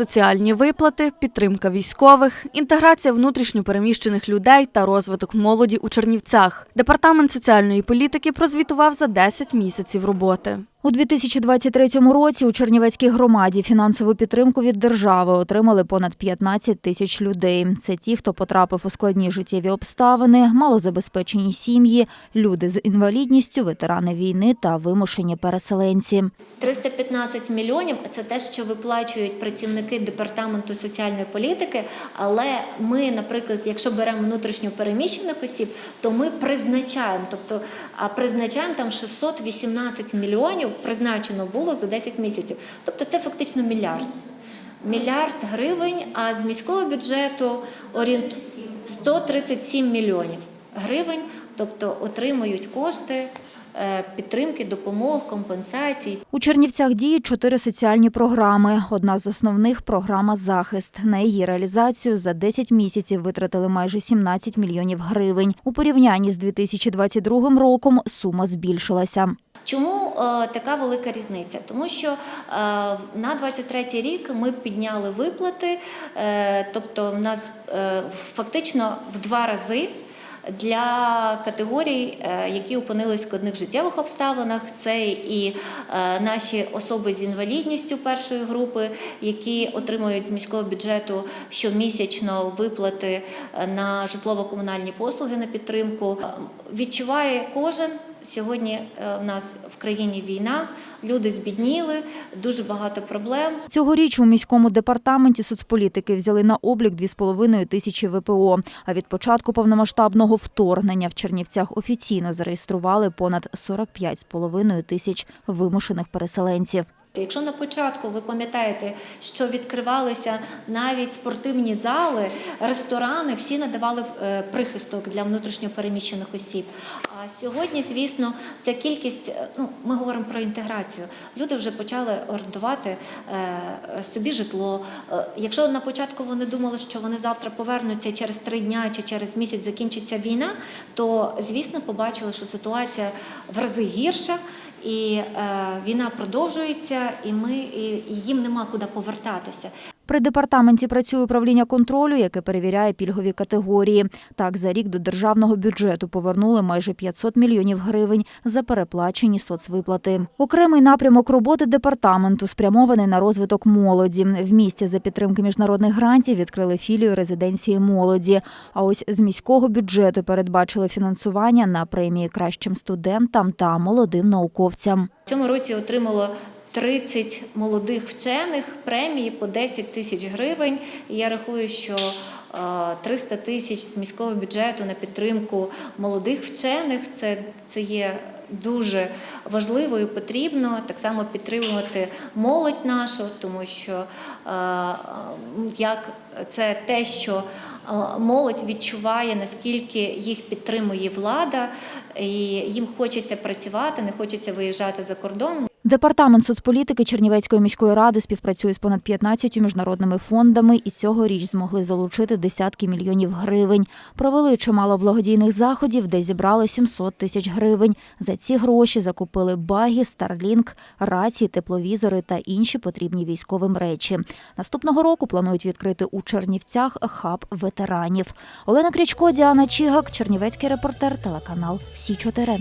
соціальні виплати, підтримка військових, інтеграція внутрішньопереміщених людей та розвиток молоді у Чернівцях. Департамент соціальної політики прозвітував за 10 місяців роботи. У 2023 році у Чернівецькій громаді фінансову підтримку від держави отримали понад 15 тисяч людей. Це ті, хто потрапив у складні життєві обставини, малозабезпечені сім'ї, люди з інвалідністю, ветерани війни та вимушені переселенці. 315 мільйонів це те, що виплачують працівники департаменту соціальної політики. Але ми, наприклад, якщо беремо внутрішньо переміщених осіб, то ми призначаємо, тобто призначаємо там 618 мільйонів призначено було за 10 місяців. Тобто це фактично мільярд. Мільярд гривень, а з міського бюджету орієнт 137 мільйонів гривень, тобто отримують кошти підтримки, допомог, компенсацій. У Чернівцях діють чотири соціальні програми. Одна з основних програма Захист. На її реалізацію за 10 місяців витратили майже 17 мільйонів гривень. У порівнянні з 2022 роком сума збільшилася. Чому е, така велика різниця? Тому що е, на 23 рік ми підняли виплати, е, тобто в нас е, фактично в два рази. Для категорій, е, які опинились в складних життєвих обставинах, це і е, наші особи з інвалідністю першої групи, які отримують з міського бюджету щомісячно виплати е, на житлово-комунальні послуги на підтримку. Відчуває кожен. Сьогодні е, в нас в країні війна, люди збідніли, дуже багато проблем. Цьогоріч у міському департаменті соцполітики взяли на облік 2,5 тисячі ВПО. А від початку повномасштабного вторгнення в Чернівцях офіційно зареєстрували понад 45,5 тисяч вимушених переселенців. Якщо на початку ви пам'ятаєте, що відкривалися навіть спортивні зали, ресторани, всі надавали е, прихисток для внутрішньопереміщених осіб. А сьогодні, звісно, ця кількість, е, ну ми говоримо про інтеграцію. Люди вже почали орендувати е, собі житло. Якщо на початку вони думали, що вони завтра повернуться через три дня чи через місяць закінчиться війна, то звісно побачили, що ситуація в рази гірша. І е, війна продовжується, і ми і, і їм нема куди повертатися. При департаменті працює управління контролю, яке перевіряє пільгові категорії. Так, за рік до державного бюджету повернули майже 500 мільйонів гривень за переплачені соцвиплати. Окремий напрямок роботи департаменту спрямований на розвиток молоді. В місті за підтримки міжнародних грантів відкрили філію резиденції молоді. А ось з міського бюджету передбачили фінансування на премії кращим студентам та молодим науковцям. В цьому році отримало 30 молодих вчених премії по 10 тисяч гривень. І я рахую, що е, 300 тисяч з міського бюджету на підтримку молодих вчених це, це є. Дуже важливо і потрібно так само підтримувати молодь нашу, тому що е, е, як це те, що е, молодь відчуває, наскільки їх підтримує влада, і їм хочеться працювати, не хочеться виїжджати за кордон. Департамент соцполітики Чернівецької міської ради співпрацює з понад 15 міжнародними фондами і цьогоріч змогли залучити десятки мільйонів гривень. Провели чимало благодійних заходів, де зібрали 700 тисяч гривень. За ці гроші закупили баги, старлінк, рації, тепловізори та інші потрібні військовим речі. Наступного року планують відкрити у Чернівцях хаб ветеранів. Олена Крічко, Діана Чігак, Чернівецький репортер, телеканал Сі 4